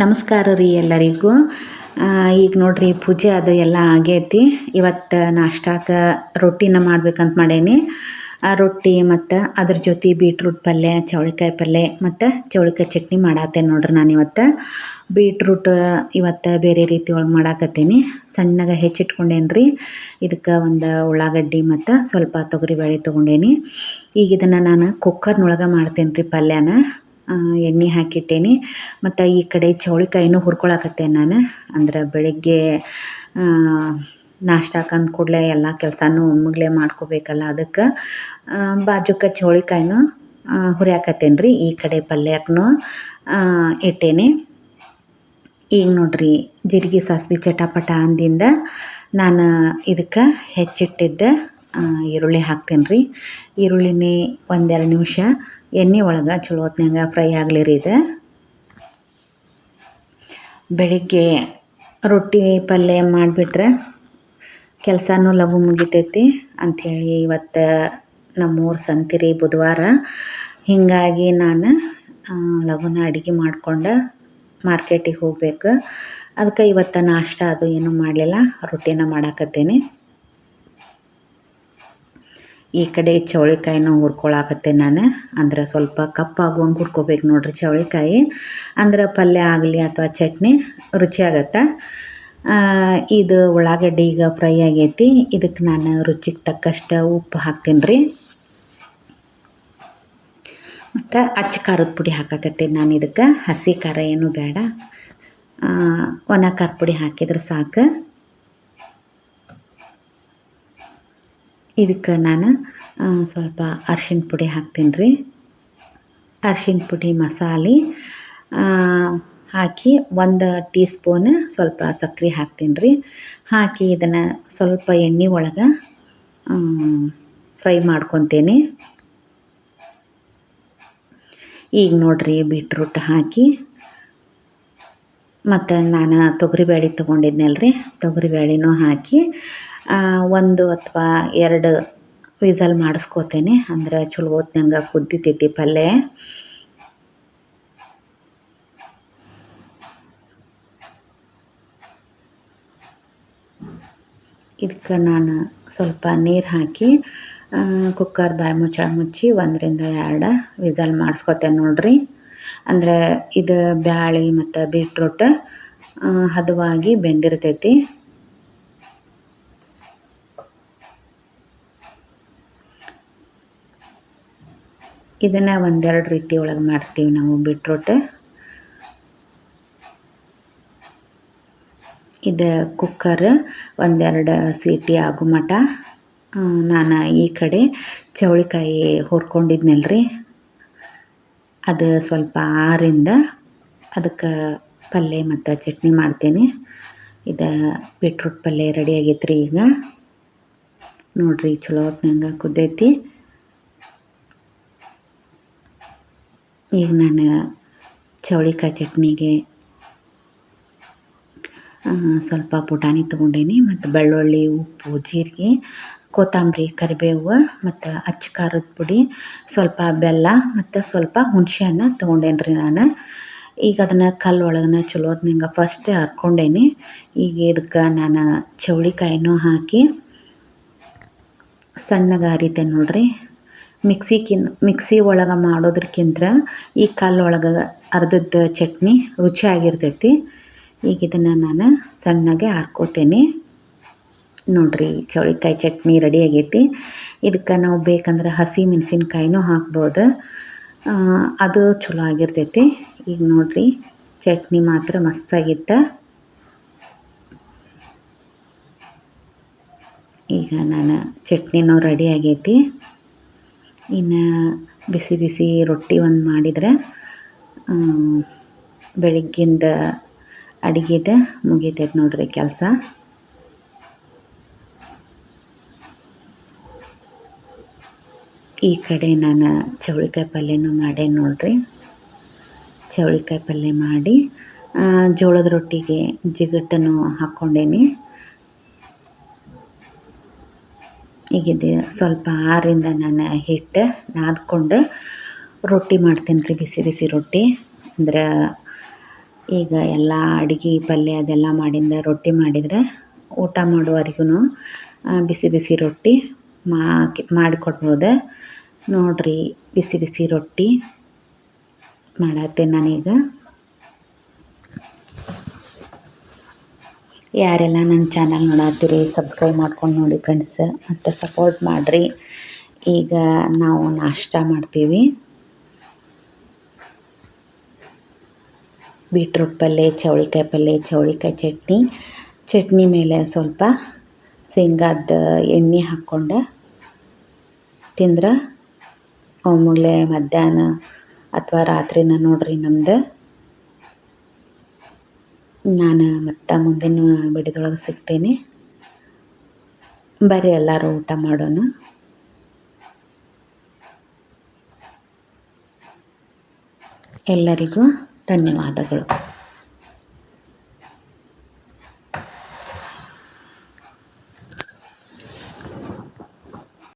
ನಮಸ್ಕಾರ ರೀ ಎಲ್ಲರಿಗೂ. ಈಗ ನೋಡ್ರಿ ಪೂಜೆ ಅದು ಎಲ್ಲ ಆಗೈತಿ. ಇವತ್ತು ನಾಷ್ಟಾಕ್ಕೆ ರೊಟ್ಟಿನ ಮಾಡ್ಬೇಕಂತ ಮಾಡೇನಿ. ಆ ರೊಟ್ಟಿ ಮತ್ತು ಅದ್ರ ಜೊತೆ ಬೀಟ್ರೂಟ್ ಪಲ್ಯ, ಚೌಳಿಕಾಯಿ ಪಲ್ಯ ಮತ್ತು ಚೌಳಿಕಾಯಿ ಚಟ್ನಿ ಮಾಡಾತ್ತೇನೆ ನೋಡ್ರಿ ನಾನು ಇವತ್ತು. ಬೀಟ್ರೂಟ್ ಇವತ್ತು ಬೇರೆ ರೀತಿ ಒಳಗೆ ಮಾಡಾಕತ್ತೀನಿ. ಸಣ್ಣಗೆ ಹೆಚ್ಚಿಟ್ಕೊಂಡೇನಿ ರೀ ಇದಕ್ಕೆ ಒಂದು ಉಳ್ಳಾಗಡ್ಡಿ ಮತ್ತು ಸ್ವಲ್ಪ ತೊಗರಿಬೇಳೆ ತೊಗೊಂಡೇನಿ. ಈಗ ಇದನ್ನು ನಾನು ಕುಕ್ಕರ್ನೊಳಗೆ ಮಾಡ್ತೇನೆ ರೀ ಪಲ್ಯನ. ಎಣ್ಣೆ ಹಾಕಿಟ್ಟೇನಿ. ಮತ್ತು ಈ ಕಡೆ ಚೌಳಿಕಾಯಿನೂ ಹುರ್ಕೊಳಕತ್ತೆ ನಾನು. ಅಂದ್ರೆ ಬೆಳಗ್ಗೆ ನಾಷ್ಟಕ್ಕೆ ಅಂದ ಕೂಡಲೇ ಎಲ್ಲ ಕೆಲಸನೂ ಒಮ್ಮೆಗ್ಲೇ ಮಾಡ್ಕೋಬೇಕಲ್ಲ ಅದಕ್ಕೆ ಬಾಜುಕ ಚೌಳಿಕಾಯಿನೂ ಹುರಿಯಾಕತ್ತೇನೆ ರೀ. ಈ ಕಡೆ ಪಲ್ಯಕ್ಕೂ ಇಟ್ಟೇನಿ. ಈಗ ನೋಡ್ರಿ ಜೀರಿಗೆ ಸಾಸಿವೆ ಚಟಪಟ ಅಂದಿಂದ ನಾನು ಇದಕ್ಕೆ ಹೆಚ್ಚಿಟ್ಟಿದ್ದ ಈರುಳ್ಳಿ ಹಾಕ್ತೇನೆ ರೀ ಈರುಳ್ಳಿನೇ ಒಂದೆರಡು ನಿಮಿಷ ಎಣ್ಣೆ ಒಳಗೆ ಚಲೋ ಹೊತ್ನ್ಯಾಗ ಫ್ರೈ ಆಗಲಿ ರೀ ಇದು. ಬೆಳಿಗ್ಗೆ ರೊಟ್ಟಿ ಪಲ್ಯ ಮಾಡಿಬಿಟ್ರೆ ಕೆಲಸನೂ ಲಘು ಮುಗಿತೈತಿ ಅಂಥೇಳಿ ಇವತ್ತು ನಮ್ಮೂರು ಸಂತಿರಿ ಬುಧವಾರ. ಹೀಗಾಗಿ ನಾನು ಲಘುನ ಅಡುಗೆ ಮಾಡಿಕೊಂಡು ಮಾರ್ಕೆಟಿಗೆ ಹೋಗ್ಬೇಕು. ಅದಕ್ಕೆ ಇವತ್ತು ನಾಷ್ಟ ಅದು ಏನೂ ಮಾಡಲಿಲ್ಲ, ರೊಟ್ಟಿನ ಮಾಡಾಕತ್ತೇನೆ. ಈ ಕಡೆ ಚವಳಿಕಾಯಿನ ಹುರ್ಕೊಳಕತ್ತೆ ನಾನು. ಅಂದ್ರೆ ಸ್ವಲ್ಪ ಕಪ್ಪಾಗುವಂಗೆ ಹುರ್ಕೋಬೇಕು ನೋಡಿರಿ ಚೌಳಿಕಾಯಿ. ಅಂದ್ರೆ ಪಲ್ಯ ಆಗಲಿ ಅಥವಾ ಚಟ್ನಿ ರುಚಿಯಾಗತ್ತೆ ಇದು ಉಳ್ಳಾಗಡ್ಡಿ ಈಗ ಫ್ರೈ ಆಗೈತಿ. ಇದಕ್ಕೆ ನಾನು ರುಚಿಗೆ ತಕ್ಕಷ್ಟು ಉಪ್ಪು ಹಾಕ್ತೀನಿ ರೀ ಮತ್ತು ಅಚ್ಚ ಖಾರದ ಪುಡಿ ಹಾಕಾಕತ್ತೀನಿ ನಾನು ಇದಕ್ಕೆ. ಹಸಿ ಖಾರ ಏನು ಬೇಡ ಒಣ ಖಾರ ಪುಡಿ ಹಾಕಿದ್ರೆ ಸಾಕು. ಇದಕ್ಕೆ ನಾನು ಸ್ವಲ್ಪ ಅರ್ಶಿಣ ಪುಡಿ ಹಾಕ್ತೀನಿ ರೀ ಅರ್ಶಿನ ಪುಡಿ ಮಸಾಲೆ ಹಾಕಿ ಒಂದು ಟೀ ಸ್ಪೂನ್ ಸ್ವಲ್ಪ ಸಕ್ಕರೆ ಹಾಕ್ತೀನಿ ರೀ ಹಾಕಿ ಇದನ್ನು ಸ್ವಲ್ಪ ಎಣ್ಣೆ ಒಳಗೆ ಫ್ರೈ ಮಾಡ್ಕೊತೀನಿ. ಈಗ ನೋಡಿರಿ, ಬೀಟ್ರೂಟ್ ಹಾಕಿ ಮತ್ತು ನಾನು ತೊಗರಿಬೇಳೆ ತೊಗೊಂಡಿದ್ನಲ್ಲ ರೀ ತೊಗರಿಬೇಳೆನೂ ಹಾಕಿ ಒಂದು ಅಥವಾ ಎರಡು ವಿಸಲ್ ಮಾಡಿಸ್ಕೋತೇನೆ. ಅಂದ್ರೆ ಚಲೋ ಹೊತ್ನಂಗೆ ಕುದ್ದಿತೈತಿ ಪಲ್ಯ. ಇದಕ್ಕೆ ನಾನು ಸ್ವಲ್ಪ ನೀರು ಹಾಕಿ ಕುಕ್ಕರ್ ಬಾಯಿ ಮುಚ್ಚಳ ಮುಚ್ಚಿ ಒಂದರಿಂದ ಎರಡು ವಿಸಲ್ ಮಾಡಿಸ್ಕೊತೇನೆ ನೋಡಿರಿ. ಅಂದರೆ ಇದು ಬ್ಯಾಳಿ ಮತ್ತು ಬೀಟ್ರೂಟ್ ಹದವಾಗಿ ಬೆಂದಿರ್ತೈತಿ. ಇದನ್ನು ಒಂದೆರಡು ರೀತಿ ಒಳಗೆ ಮಾಡ್ತೀವಿ ನಾವು ಬೀಟ್ರೂಟ್ ಇದು ಕುಕ್ಕರ್ ಒಂದೆರಡು ಸೀಟಿ ಆಗೋ ಮಟ ನಾನು ಈ ಕಡೆ ಚೌಳಿಕಾಯಿ ಹುರ್ಕೊಂಡಿದ್ನಲ್ಲ ರೀ ಅದು ಸ್ವಲ್ಪ ಆರಿಂದ ಅದಕ್ಕೆ ಪಲ್ಯ ಮತ್ತು ಚಟ್ನಿ ಮಾಡ್ತೀನಿ. ಇದು ಬೀಟ್ರೂಟ್ ಪಲ್ಯ ರೆಡಿ ಆಗೈತೆ ರೀ ಈಗ. ನೋಡಿರಿ ಚಲೋ ಹೊತ್ನಂಗೆ ಕುದ್ದೈತಿ. ಈಗ ನಾನು ಚೌಳಿಕಾಯಿ ಚಟ್ನಿಗೆ ಸ್ವಲ್ಪ ಪುಟಾಣಿ ತೊಗೊಂಡೇನಿ ಮತ್ತು ಬೆಳ್ಳುಳ್ಳಿ, ಉಪ್ಪು, ಜೀರಿಗೆ ಕೊತ್ತಂಬರಿ, ಕರಿಬೇವು ಮತ್ತು ಅಚ್ಚ ಖಾರದ ಪುಡಿ, ಸ್ವಲ್ಪ ಬೆಲ್ಲ ಮತ್ತು ಸ್ವಲ್ಪ ಹುಣಸೆ ಹಣ್ಣು ತೊಗೊಂಡೇನಿ ರೀ ನಾನು. ಈಗ ಅದನ್ನು ಕಲ್ಲು ಒಳಗನ ಚಲೋ ಹೊತ್ನಾಗ ಫಸ್ಟೇ ಹರ್ಕೊಂಡೇನಿ. ಈಗ ಇದಕ್ಕೆ ನಾನು ಚೌಳಿಕಾಯಿನೂ ಹಾಕಿ ಸಣ್ಣಗೆ ಹರಿತೇನೆ ನೋಡಿರಿ. ಮಿಕ್ಸಿಕಿನ್, ಮಿಕ್ಸಿ ಒಳಗೆ ಮಾಡೋದ್ರಕ್ಕಿಂತ ಈ ಕಲ್ಲು ಒಳಗೆ ಅರ್ಧದ ಚಟ್ನಿ ರುಚಿಯಾಗಿರ್ತೈತಿ. ಈಗ ಇದನ್ನು ನಾನು ಸಣ್ಣಗೆ ಹಾರ್ಕೋತೇನೆ ನೋಡಿರಿ ಚೌಳಿಕಾಯಿ ಚಟ್ನಿ ರೆಡಿ ಆಗೈತಿ. ಇದಕ್ಕೆ ನಾವು ಬೇಕಂದ್ರೆ ಹಸಿ ಮೆಣಸಿನ್ಕಾಯಿನೂ ಹಾಕ್ಬೋದು. ಅದು ಚಲೋ ಆಗಿರ್ತೈತಿ. ಈಗ ನೋಡಿರಿ, ಚಟ್ನಿ ಮಾತ್ರ ಮಸ್ತಾಗಿತ್ತು ಈಗ ನಾನು ಚಟ್ನಿನೂ ರೆಡಿ ಆಗೈತಿ. ಇನ್ನು ಬಿಸಿ ಬಿಸಿ ರೊಟ್ಟಿ ಒಂದು ಮಾಡಿದರೆ ಬೆಳಗ್ಗಿಂದ ಅಡುಗೆದ ಮುಗಿತೈತೆ ನೋಡಿರಿ ಕೆಲಸ. ಈ ಕಡೆ ನಾನು ಚೌಳಿಕಾಯಿ ಪಲ್ಯನೂ ಮಾಡೇ ನೋಡಿರಿ. ಚೌಳಿಕಾಯಿ ಪಲ್ಯ ಮಾಡಿ ಜೋಳದ ರೊಟ್ಟಿಗೆ ಜಿಗಟನ್ನು ಹಾಕ್ಕೊಂಡೇನಿ. ಈಗಿದೆ ಸ್ವಲ್ಪ ಆರಿಂದ ನಾನು ಹಿಟ್ಟು ನಾದ್ಕೊಂಡು ರೊಟ್ಟಿ ಮಾಡ್ತೀನಿ ರೀ ಬಿಸಿ ಬಿಸಿ ರೊಟ್ಟಿ. ಅಂದ್ರೆ ಈಗ ಎಲ್ಲ ಅಡುಗೆ ಪಲ್ಯ ಅದೆಲ್ಲ ಮಾಡಿಂದ ರೊಟ್ಟಿ ಮಾಡಿದರೆ ಊಟ ಮಾಡುವರೆಗೂ ಬಿಸಿ ಬಿಸಿ ರೊಟ್ಟಿ. ಮಾಡಿಕೊಡ್ಬೋದು. ನೋಡಿರಿ, ಬಿಸಿ ಬಿಸಿ ರೊಟ್ಟಿ ಮಾಡತ್ತೆ ನಾನೀಗ. ಯಾರೆಲ್ಲ ನನ್ನ ಚಾನಲ್ ನೋಡತ್ತೀರಿ, ಸಬ್ಸ್ಕ್ರೈಬ್ ಮಾಡ್ಕೊಂಡು ನೋಡಿ ಫ್ರೆಂಡ್ಸ್, ಮತ್ತು ಸಪೋರ್ಟ್ ಮಾಡಿರಿ. ಈಗ ನಾವು ನಾಷ್ಟ ಮಾಡ್ತೀವಿ. ಬೀಟ್ರೂಟ್ ಪಲ್ಯ ಚೌಳಿಕಾಯಿ ಪಲ್ಯ ಚೌಳಿಕಾಯಿ ಚಟ್ನಿ. ಚಟ್ನಿ ಮೇಲೆ ಸ್ವಲ್ಪ ಶೇಂಗಾದ ಎಣ್ಣೆ ಹಾಕ್ಕೊಂಡು ತಿಂದ್ರೆ ಒಮ್ಮೆಲೆ ಮಧ್ಯಾಹ್ನ ಅಥವಾ ರಾತ್ರಿನ ನೋಡ್ರಿ ನಮ್ದು. ನಾನು ಮತ್ತೆ ಮುಂದಿನ ಬಿಡಿದೊಳಗೆ ಸಿಗ್ತೀನಿ. ಬರ್ರಿ ಎಲ್ಲರೂ ಊಟ ಮಾಡೋಣ. ಎಲ್ಲರಿಗೂ ಧನ್ಯವಾದಗಳು.